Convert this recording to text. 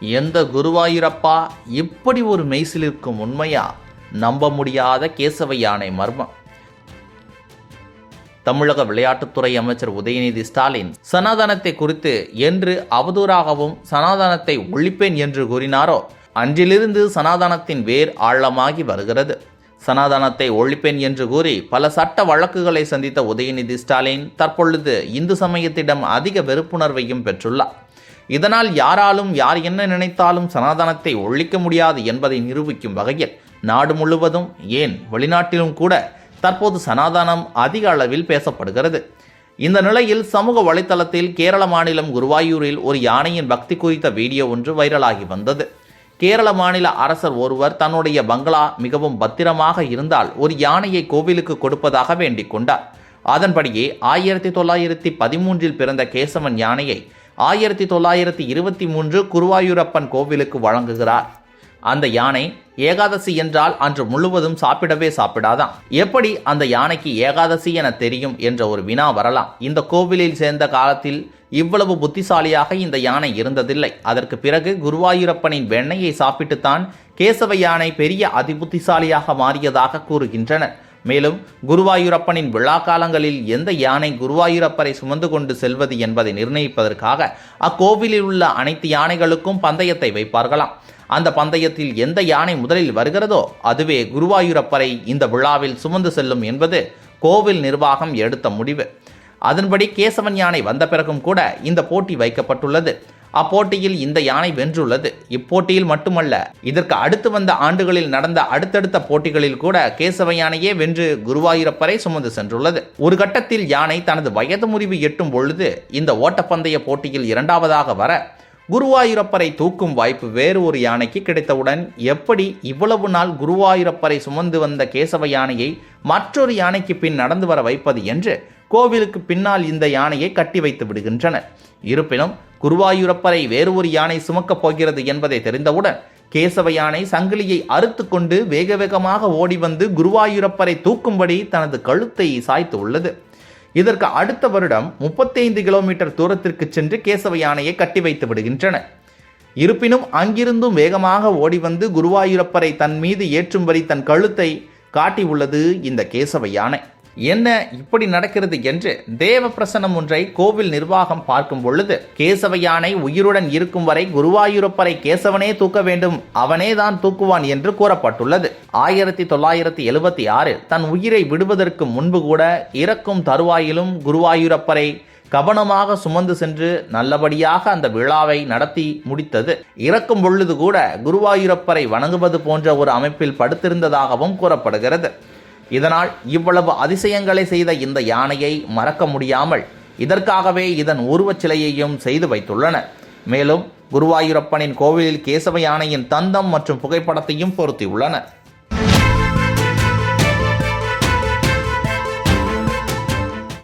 எந்த குருவாயூரப்பா இப்படி ஒரு மெய்சிலிருக்கும் உண்மையா? நம்ப முடியாத கேசவ யானை மர்மம். தமிழக விளையாட்டுத்துறை அமைச்சர் உதயநிதி ஸ்டாலின் சனாதனத்தை குறித்து என்று அவதூறாகவும் சனாதனத்தை ஒழிப்பேன் என்று கூறினாரோ? அன்றிலிருந்து சனாதனத்தின் வேர் ஆழமாகி வருகிறது. சனாதனத்தை ஒழிப்பேன் என்று கூறி பல சட்ட வழக்குகளை சந்தித்த உதயநிதி ஸ்டாலின் தற்பொழுது இந்து சமயத்திடம் அதிக வெறுப்புணர்வையும் பெற்றுள்ளார். இதனால் யாராலும் யார் என்ன நினைத்தாலும் சனாதனத்தை ஒழிக்க முடியாது என்பதை நிரூபிக்கும் வகையில் நாடு முழுவதும் ஏன் வெளிநாட்டிலும் கூட தற்போது சனாதனம் அதிக அளவில் பேசப்படுகிறது. இந்த நிலையில் சமூக வலைத்தளத்தில் கேரள மாநிலம் குருவாயூரில் ஒரு யானையின் பக்தி குறித்த வீடியோ ஒன்று வைரலாகி வந்தது. கேரள மாநில அரசர் ஒருவர் தன்னுடைய பங்களா மிகவும் பத்திரமாக இருந்தால் ஒரு யானையை கோவிலுக்கு கொடுப்பதாக வேண்டிக் கொண்டார். அதன்படியே ஆயிரத்தி தொள்ளாயிரத்தி பதிமூன்றில் பிறந்த கேசவன் யானையை ஆயிரத்தி தொள்ளாயிரத்தி இருபத்தி மூன்று குருவாயூரப்பன் கோவிலுக்கு வழங்குகிறார். அந்த யானை ஏகாதசி என்றால் அன்று முழுவதும் சாப்பிடவே சாப்பிடாதாம். எப்படி அந்த யானைக்கு ஏகாதசி என தெரியும் என்ற ஒரு வினா வரலாம். இந்த கோவிலில் சேர்ந்த காலத்தில் இவ்வளவு புத்திசாலியாக இந்த யானை இருந்ததில்லை. அதற்கு பிறகு குருவாயூரப்பனின் வெண்ணையை சாப்பிட்டுத்தான் கேசவ யானை பெரிய அதிபுத்திசாலியாக மாறியதாக கூறுகின்றனர். மேலும் குருவாயூரப்பனின் விழா காலங்களில் எந்த யானை குருவாயூரப்பரை சுமந்து கொண்டு செல்வது என்பதை நிர்ணயிப்பதற்காக அக்கோவிலில் உள்ள அனைத்து யானைகளுக்கும் பந்தயத்தை வைப்பார்களாம். அந்த பந்தயத்தில் எந்த யானை முதலில் வருகிறதோ அதுவே குருவாயூரப்பரை இந்த விழாவில் சுமந்து செல்லும் என்பது கோவில் நிர்வாகம் எடுத்த முடிவு. அதன்படி கேசவன் யானை வந்த பிறகும் கூட இந்த போட்டி வைக்கப்பட்டுள்ளது. அப்போட்டியில் இந்த யானை வென்றுள்ளது. இப்போட்டியில் மட்டுமல்ல இதற்கு அடுத்து வந்த ஆண்டுகளில் நடந்த அடுத்தடுத்த போட்டிகளில் கூட கேசவ யானையே வென்று குருவாயூரப்பரை சுமந்து சென்றுள்ளது. ஒரு கட்டத்தில் யானை தனது வயது முறிவு எட்டும் பொழுது இந்த ஓட்டப்பந்தய போட்டியில் இரண்டாவதாக வர குருவாயூரப்பரை தூக்கும் வாய்ப்பு வேறு ஒரு யானைக்கு கிடைத்தவுடன் எப்படி இவ்வளவு நாள் குருவாயூரப்பரை சுமந்து வந்த கேசவ யானையை மற்றொரு யானைக்கு பின் நடந்து வர வைப்பது என்று கோவிலுக்கு பின்னால் இந்த யானையை கட்டி வைத்து விடுகின்றனர். இருப்பினும் குருவாயூரப்பரை வேறு ஒரு யானை சுமக்கப் போகிறது என்பதை தெரிந்தவுடன் கேசவ யானை சங்கிலியை அறுத்து கொண்டு வேக வேகமாக ஓடி வந்து குருவாயூரப்பரை தூக்கும்படி தனது கழுத்தை சாய்த்து உள்ளது. இதற்கு அடுத்த வருடம் முப்பத்தைந்து கிலோமீட்டர் தூரத்திற்கு சென்று கேசவ யானையை கட்டி வைத்து விடுகின்றன இருப்பினும் அங்கிருந்தும் வேகமாக ஓடி வந்து குருவாயூரப்பரை தன் மீது ஏற்றும்படி தன் கழுத்தை காட்டியுள்ளது இந்த கேசவ யானை. என்ன இப்படி நடக்கிறது என்று தேவ பிரசனம் ஒன்றை கோவில் நிர்வாகம் பார்க்கும் பொழுது கேசவ யானை உயிருடன் இருக்கும் வரை குருவாயூரப்பரை கேசவனே தூக்க வேண்டும் அவனே தான் தூக்குவான் என்று கூறப்பட்டுள்ளது. ஆயிரத்தி தொள்ளாயிரத்தி எழுபத்தி ஆறில் தன் உயிரை விடுவதற்கு முன்பு கூட இறக்கும் தருவாயிலும் குருவாயூரப்பரை கவனமாக சுமந்து சென்று நல்லபடியாக அந்த விழாவை நடத்தி முடித்தது. இறக்கும் பொழுது கூட குருவாயூரப்பரை வணங்குவது போன்ற ஒரு அமைப்பில் படுத்திருந்ததாகவும் கூறப்படுகிறது. இதனால் இவ்வளவு அதிசயங்களை செய்த இந்த யானையை மறக்க முடியாமல் இதற்காகவே இதன் உருவச் சிலையையும் செய்து வைத்துள்ளனர் மேலும் குருவாயூரப்பனின் கோவிலில் கேசவ யானையின் தந்தம் மற்றும் புகைப்படத்தையும் பொருத்தியுள்ளனர்